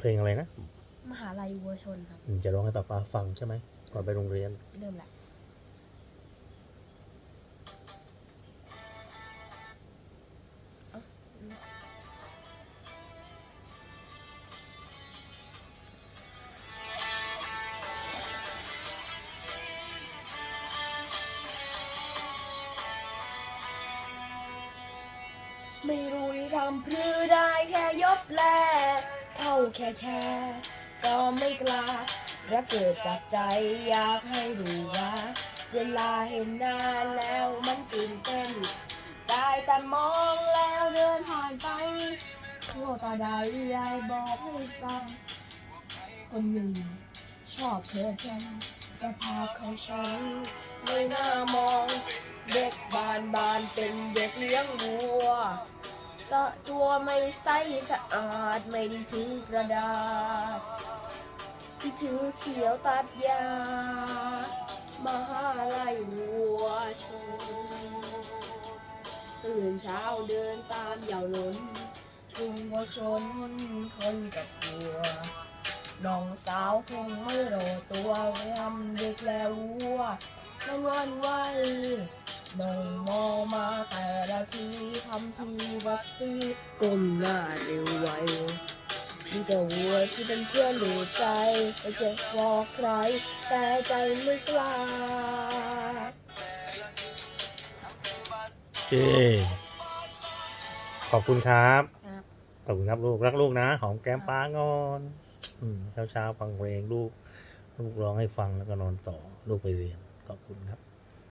เพลงอะไรนะ มหาลัยวัวชนครับอืมจะร้องให้ป้าป้าฟังใช่ไหมก่อนไปโรงเรียน เริ่มละเอ้าไม่รู้จะทำเพื่อได้แค่ยบแลเข้า แค่แค่ก็ไม่กล้าและเกิดจากใจอยากให้รู้ว่าเวลาเห็นหน้าแล้วมันตื่นเต้นได้แต่มองแล้วเดินผ่านไปโลกตาใดยายบอกให้ฟังคนหนึ่งชอบเธอจังแต่ภาพของฉันไม่น่ามอง เด็กบานบานเป็นเด็กเลี้ยงวัว สะตัวไม่ใสสะอาดไม่ได้ถือกระดาษที่ถือเขียวตัดยามหาลัยวัวชนตื่นเช้าเดินตามเหยาวล้นชุมวัวชนคนกับวัวน้องสาวคงไม่รอตัวรำดึกแล้ววัวไม่วันไหวน้องมองมาแต่ละทีทำที วัดซีก้มหน้าเร็วไวมีแต่วัวที่เป็นเพื่อนหรือใจไม่จะบอกใคร แต่ใจไม่กล้าเย้ขอบคุณครับ ครับขอบคุณครับลูกรักลูกนะ หอมแก้มป้างอนอืมเช้าเช้าๆฟังเพลงลูก ลูกร้องให้ฟังแล้วก็นอนต่อ ลูกไปเรียน ขอบคุณครับ